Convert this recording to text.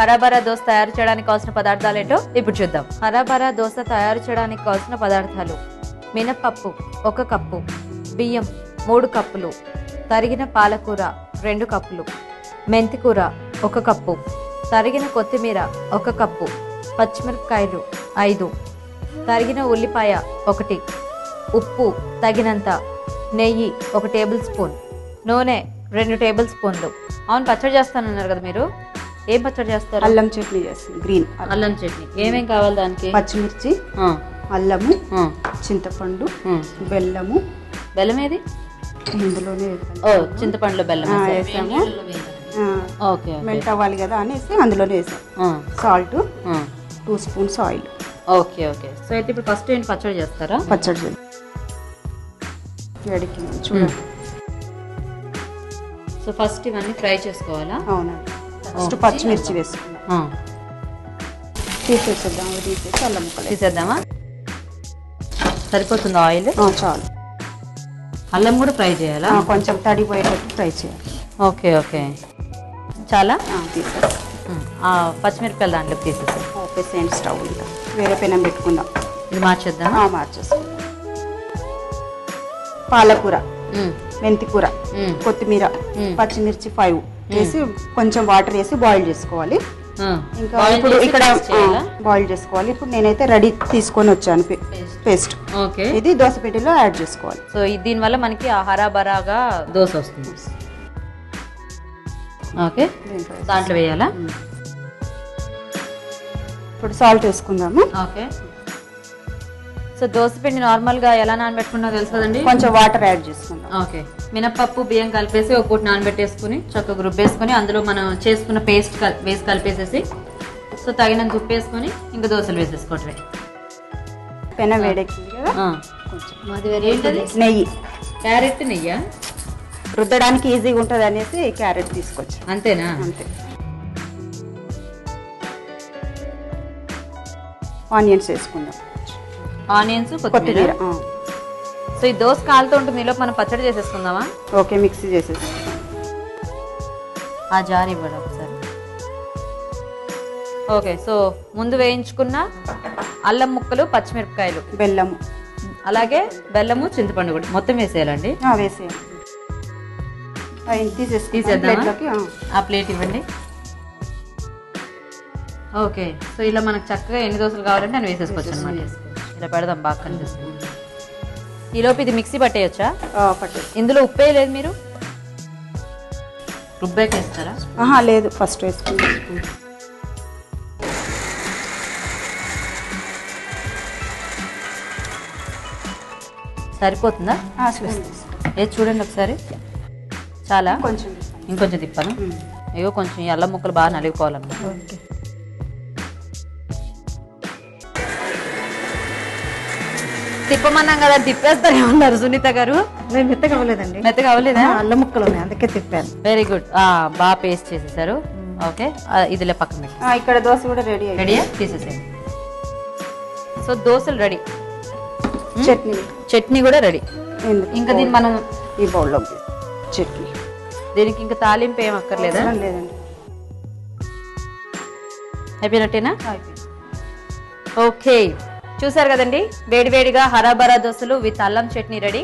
హరాబరా దోశ తయారు చేయడానికి కావాల్సిన పదార్థాలు ఏంటో ఇప్పుడు చూద్దాం. హరాబరా దోశ తయారు చేయడానికి కావాల్సిన పదార్థాలు మినపప్పు ఒక కప్పు బియ్యం మూడు కప్పులు తరిగిన పాలకూర రెండు కప్పులు మెంతికూర ఒక కప్పు తరిగిన కొత్తిమీర ఒక కప్పు పచ్చిమిరపకాయలు ఐదు తరిగిన ఉల్లిపాయ ఒకటి ఉప్పు తగినంత నెయ్యి ఒక టేబుల్ స్పూన్ నూనె రెండు టేబుల్ స్పూన్లు. అవును పచ్చడి చేస్తానన్నారు కదా మీరు? ఏం పచ్చడి చేస్తారు? అల్లం చట్నీ చేస్తాం గ్రీన్ అల్లం. చట్నీ. ఏమేం కావాలి దానికి? పచ్చిమిర్చి అల్లము చింతపండు. బెల్లము. బెల్లం ఏది? ఇందులోనే. ఓ చింతపండులో బెల్లం. వేసాము. ఓకే. మెల్ట్ అవ్వాలి కదా అనేసి అందులోనే వేసాం. Salt. Two spoons oil. Okay okay. So అయితే ఇప్పుడు ఫస్ట్ ఏంటి పచ్చడి చేస్తారా? పచ్చడి వేడికి చూడండి. సో ఫస్ట్ ఇవన్నీ ఫ్రై చేసుకోవాలా? అవునండి. ఫస్ట్ పచ్చిమిర్చి వేసుకుందాం. తీసేసేద్దాం తీసేసి అల్లం ముక్కలు తీసేద్దామా? సరిపోతుందా ఆయిల్? చాలు. అల్లం కూడా ఫ్రై చేయాలా? కొంచెం తడిపోయేటట్టు ఫ్రై చేయాలి. Okay okay. చాలా? పచ్చిమిరపకాయలు దాంట్లోకి తీసేసాం ఆపేసేయండి స్టవ్ ఇంకా. వేరే పెనం పెట్టుకుందాం. ఇది మార్చేద్దామా? ఆ, మార్చేసుకుందాం. పాలకూర మెంతికూర కొత్తిమీర. పచ్చిమిర్చి ఫైవ్. వేసి కొంచెం వాటర్ వేసి బాయిల్ చేసుకోవాలి. ఇంకా ఇప్పుడు ఇక్కడ? బాయిల్ చేసుకోవాలి. ఇప్పుడు నేనైతే రెడీ తీసుకొని వచ్చాను పేస్ట్ ఓకే. ఇది దోసపెట్టిలో యాడ్ చేసుకోవాలి. సో ఈ- దీనివల్ల మనకి ఆ హరాబరాగా దోశ వస్తుంది. ఓకే. దాంట్లో వేయాలా? ఇప్పుడు సాల్ట్ వేసుకుందాము. ఓకే. సో దోశ పిండి నార్మల్గా ఎలా నానబెట్టుకున్నా తెలుసు కదండి? కొంచెం వాటర్ యాడ్ చేసుకుందాం. ఓకే. మినప్పప్పు బియ్యం కలిపేసి ఒక పూట నానబెట్టేసుకుని చక్కగా రుబ్బేసుకుని అందులో మనం చేసుకున్న పేస్ట్ వేసి కలిపేసేసి సో తగినంత ఉప్పు వేసుకొని ఇంకా దోశలు వేసేసుకోవటమే. పెనం వేడెక్కింది కదా? నెయ్యి. క్యారెట్ నెయ్యా? రుద్దడానికి ఈజీగా ఉంటుంది అనేసి క్యారెట్ తీసుకొచ్చాను. అంతేనా? అంతే. ఆనియన్స్ వేసుకుందాం. ఆనియన్స్ కొత్తిమీర. సో ఈ దోశ కాలుతూ ఉంటుంది ఈలోపు మనం పచ్చడి చేసేసుకుందామా? ఓకే మిక్సీ చేసేసుకుందాం ఆ జార్ ఇవ్వండి ఒకసారి. ఓకే సో ముందు వేయించుకున్న అల్లం ముక్కలు పచ్చిమిరపకాయలు. బెల్లము. అలాగే బెల్లము చింతపండు కూడా. మొత్తం వేసేయాలండి? ప్లేట్లోకి ఆ. ప్లేట్ ఇవ్వండి. ఓకే సో ఇలా మనకు చక్కగా ఎన్ని దోశలు కావాలంటే అని వేసేసుకోవచ్చు అనమాట ఇలా పెడదాం బాగా కనిపిస్తుంది. ఈలోపు ఇది మిక్సీ పట్టేయచ్చా? పట్టు ఇందులో ఉప్పే లేదు మీరు? రుబ్బేకేస్తారా ఆహా లేదు. ఫస్ట్ వేసుకుందాం. సరిపోతుందా. ఏది చూడండి ఒకసారి. చాలా? కొంచెం ఇంకొంచెం తిప్పాను. అయ్యో కొంచెం ఈ అల్లం ముక్కలు బాగా నలిగిపోవాలన్నమాట. తిప్పమన్నాం కదా తిప్పేస్తారే ఉన్నారు సునీత గారు. నేను మెత్తగా అవ్వలేదండి. మెత్తగా అవ్వలేదా? అల్లం ముక్కలు ఉన్నాయి అందుకే తిప్పాను. వెరీ గుడ్ బాగా పేస్ట్ చేసేసారు. ఓకే ఇదిలే పక్కన పెట్టి. ఇక్కడ దోశ కూడా రెడీ రెడీయా తీసేసేయండి సో దోశలు రెడీ. చట్నీ. చట్నీ కూడా రెడీ? ఇంకా దీన్ని మనం ఈ బౌల్లో చట్నీ. దీనికి ఇంకా తాలింపు ఏం అక్కర్లేదా? లేదండి. అయిపోయినట్టేనా. ఓకే చూసారు కదండి? వేడివేడిగా హరాబరా దోశలు విత్ అల్లం చట్నీ రెడీ.